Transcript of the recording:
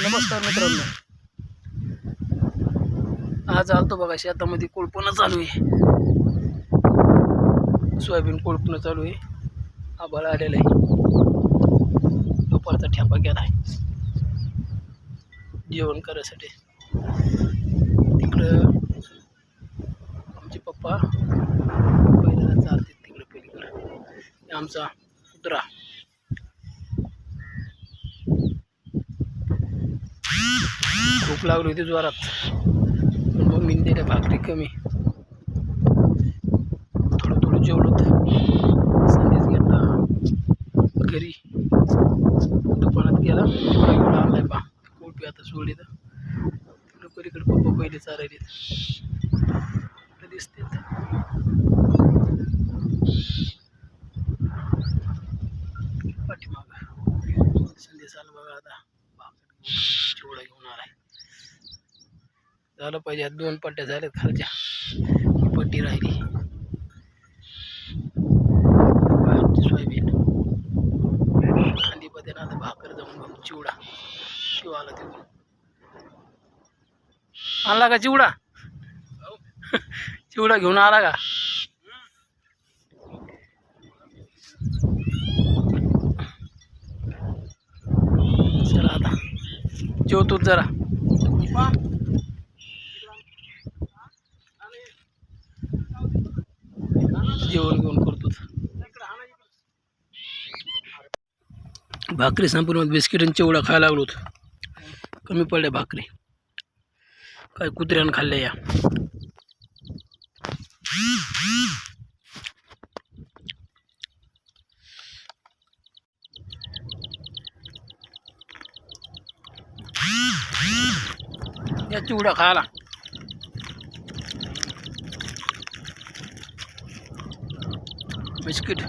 नमस्कार मित्रांनो. आज आलतो बघा शेतामध्ये कोळपणं चालू आहे. सोयाबीन कोळपणं चालू आहे. आभाळ आलेलं आहे. दुपारचा ठेपा गेला आहे. जेवण करायसाठी. तिकडं आमचे पप्पा पहिल्यांदा चालते तिकडं पहिलीकडं आमचा कुत्रा. भूक लागली होती जोरात. पण मम्मीने दिल्या भाकरी कमी. थोडं थोडं जेवढं होतं संदेश घरी. दुकानात गेला. तेवढा घेऊन आणलाय बा. कोळपी आता सोडली तर तिकडं पलीकडे पप्पा पहिले चारायले दिसते पाठीमाग. संदेश आला बघा आता. भाकरी चिवडा घेऊन आलाय. झालं पाहिजे. दोन पट्ट्या झाल्यात खालच्या. ही पट्टी राहिली. सोयाबीन. खाली मध्ये ना आता भाकर जाऊन चिवडा. शिव आला तिकडून आणला का चिवडा? चिवडा घेऊन आला का? चला आता. जेवतोच जरा. जेवण घेऊन करतो भाकरी संपूर्ण बिस्किट आणि चिवडा खायला लागलो कमी पडल्या भाकरी. काय कुत्र्यानं खाल्ल्या या. या चिवडा खायला. बिस्किट